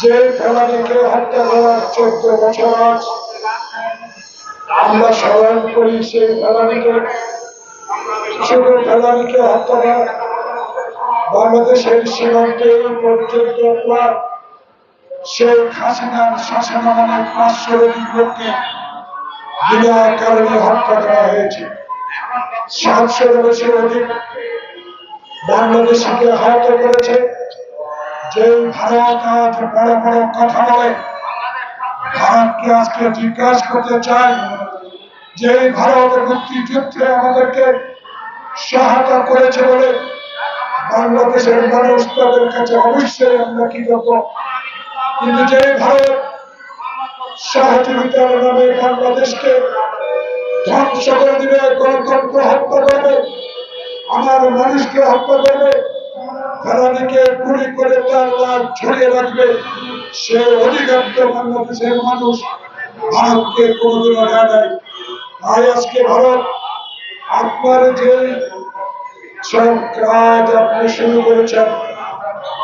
যে ফেলানিকে হত্যা করার চোদ্দ বছর, আমরা স্মরণ করি সেই ফেলানিকে শুধু ফেলানিকে হত্যা করা বাংলাদেশের সীমান্তে পর্যন্ত প্রায় শেখ হাসিনার শাসনামলে পাঁচশো অধিক লোককে বিনা কারণে হত্যা করা হয়েছে। সাতশোর বেশি অধিক বাংলাদেশিকে আহত করেছে। যে ভারত আজ বড় বড় কথা বলে, ভারতকে আজকে করতে চাই। যে ভারত মুক্তিযুদ্ধে আমাদেরকে সহায়তা করেছে বলে বাংলাদেশের মানুষ তাদের কাছে অবশ্যই আমরা কৃতজ্ঞ। কিন্তু যে ভারত সহযোগিতার নামে বাংলাদেশকে ধ্বংস করে দিবে, গণতন্ত্র হত্যা করবে, আমার মানুষকে হত্যা করবে ফেরানিকে গুলি করে তার লাভ ছড়িয়ে রাখবে। সে অধিকার তো বাংলাদেশের মানুষ। ভারতকে কোনোদিনও দেয় নাই। তাই আজকে ভারত আপনার যে সব কাজ আপনি শুরু করেছেন,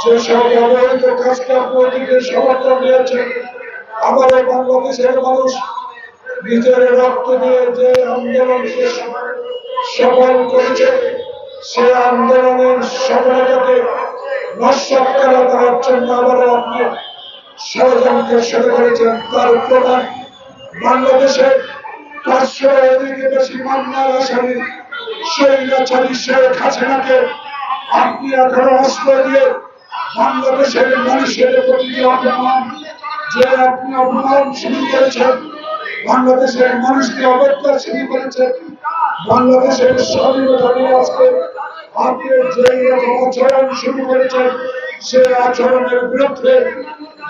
যে সব অবৈধ কাজকে আপনি ওদিকে সমর্থন দিয়েছেন, আবারও বাংলাদেশের মানুষ নিজের রক্ত দিয়ে যে আন্দোলনকে সফল করেছে সে আন্দোলনের সফলতাকে নস্বাত করে দেওয়ার জন্য আবারও আপনি ষড়যন্ত্র শুরু করেছেন। তার প্রমাণ বাংলাদেশে পাঁচশো অধিকে বেশি মামলার আসামি স্বৈরাচারী শেখ হাসিনাকে। আপনি এখনও অস্ত্র দিয়ে বাংলাদেশের মানুষের প্রতি যে অপমান, যে আপনি অপমান শুরু করেছেন, বাংলাদেশের মানুষকে অবজ্ঞা শুরু করেছেন, বাংলাদেশের স্বাধীনতা নিয়ে আজকে আপনি যে আচরণ শুরু করেছেন সে আচরণের বিরুদ্ধে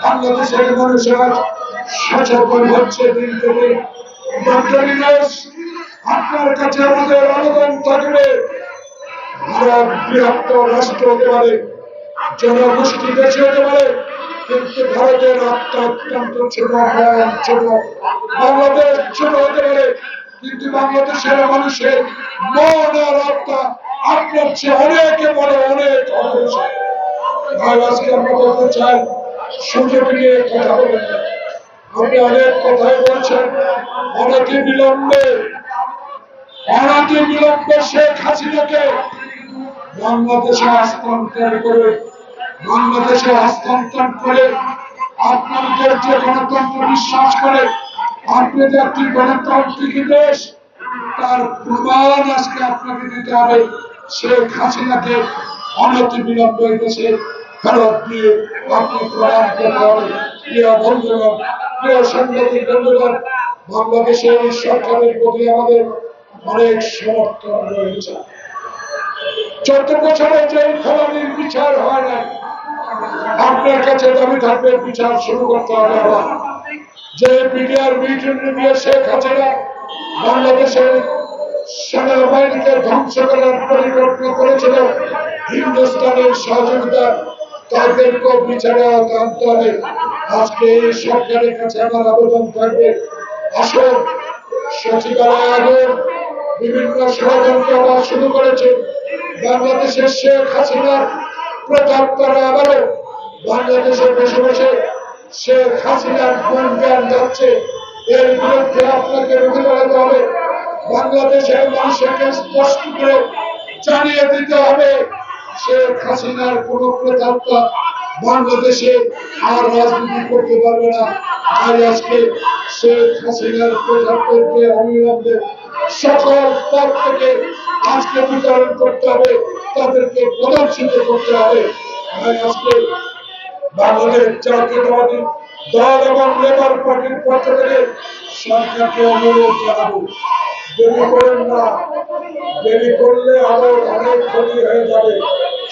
বাংলাদেশের মানুষ আজ সচেতন হচ্ছে দিন থেকে আপনার কাছে আমাদের আবেদন থাকবে। ভারত বৃহত্তর রাষ্ট্র হতে পারে, জনগোষ্ঠী দেশে হতে পারে, কিন্তু ভারতের আত্মা অত্যন্ত ছোট ছোট। বাংলাদেশ ছোট হতে পারে, কিন্তু বাংলাদেশের মানুষের মন আর আত্মা আপনার চেয়ে অনেকে বড় অনেক ভাই, আজকে আমরা বলতে চাই, সুযোগ নিয়ে কথা বলেন না। আপনি অনেক কথাই বলছেন অনতি বিলম্বে অনতি বিলম্বে শেখ হাসিনাকে বাংলাদেশে হস্তান্তর করে, বাংলাদেশে হস্তান্তর করে, আপনাদের যে গণতন্ত্র বিশ্বাস করে আপনি যে একটি গণতান্ত্রিক দেশ, তার প্রমাণ আজকে আপনাকে দিতে হবে শেখ হাসিনাকে অনতি বিলম্বে দেশে ফেরত দিয়ে আপনি প্রমাণ করতে প্রিয় সাংবাদিক বন্ধুগণ বাংলাদেশের সরকারের প্রতি আমাদের অনেক সমর্থন রয়েছে। চোদ্দ বছরে যে ফেলানির বিচার হয় না, আপনার কাছে দাবি থাকবে, বিচার শুরু করতে হবে আবার। যে মিডিয়ার মিটিং দিয়ে শেখ হাসিনা বাংলাদেশের সেনাবাহিনীকে ধ্বংস করার পরিকল্পনা করেছিল হিন্দুস্তানের সহযোগিতা তাদেরকেও বিচারে আনতে হবে। আজকে এই সরকারের কাছে আমার আবেদন থাকবে, আসুন, সচিবালয় আগুন, বিভিন্ন ষড়যন্ত্র আবার শুরু করেছে। বাংলাদেশের শেখ হাসিনার প্রতাপ তারা আবারও বাংলাদেশে বসে বসে শেখ হাসিনার গুণ জ্ঞান যাচ্ছে। এর বিরুদ্ধে আপনাকে রুখে দাঁড়াতে হবে। বাংলাদেশের মানুষকে স্পষ্ট করে জানিয়ে দিতে হবে, শেখ হাসিনার কোন প্রতাপটা বাংলাদেশে আর রাজনীতি করতে পারবে না। তাই আজকে শেখ হাসিনার প্রতাপকে অবিলম্বে সকল পদ থেকে আজকে বিতরণ করতে হবে, তাদেরকে প্রদর্শিত করতে হবে। তাই আজকে বাংলাদেশ জাতীয়তাবাদী দল এবং লেবার পার্টির পক্ষ থেকে সরকারকে অনুরোধ জানাব। দেরি করেন না। দেরি করলে আরও অনেক ক্ষতি হয়ে যাবে।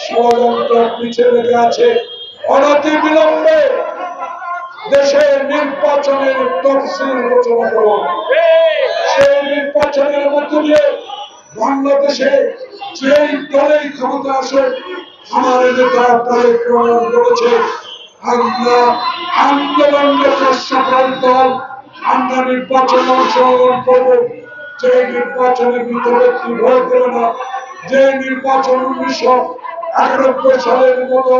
ষড়যন্ত্র পিছিয়ে লেগে আছে। অনতি বিলম্বে দেশের নির্বাচনের তফসিল ঘোষণা করুন। সেই নির্বাচনের মধ্য দিয়ে বাংলাদেশে যেই দলেই ক্ষমতা আসে আমার নেতা তারেক রহমান বলেছে, আমরা আন্দোলনরত সকল দল, আমরা নির্বাচনে অংশগ্রহণ করব। যে নির্বাচনে মৃত ব্যক্তি ভয় করে না, যে নির্বাচন উনিশশো একানব্বই সালের মতো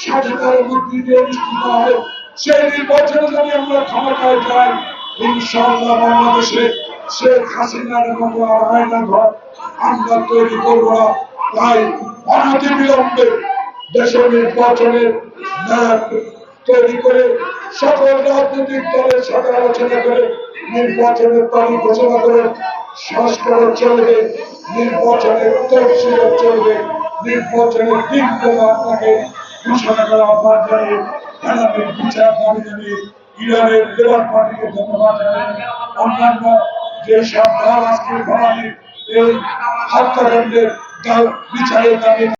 স্বাধীনতার মধ্যে দিয়ে অনুষ্ঠিত হয় সেই নির্বাচনে যদি আমরা ক্ষমতায় যাই, ইনশাআল্লাহ বাংলাদেশে শেখ হাসিনার মতো আর আয়না ঘর। আমরা তৈরি করব না, তাই অনতি বিলম্বে দেশের নির্বাচনের তৈরি করে সকল রাজনৈতিক দলের সাথে আলোচনা করে নির্বাচনের তারিখ ঘোষণা করে সংস্কার চলবে, নির্বাচনের তফসিল চলবে, নির্বাচনের দিনগুলো আপনাকে ঘোষণা করা আহ্বান জানিয়ে বিচার দাবি জানিয়ে ইরানের লেবার পার্টিকে ধন্যবাদ জানিয়ে অন্যান্য যে সব দল আজকে এই হত্যাকাণ্ডের বিচারের দাবি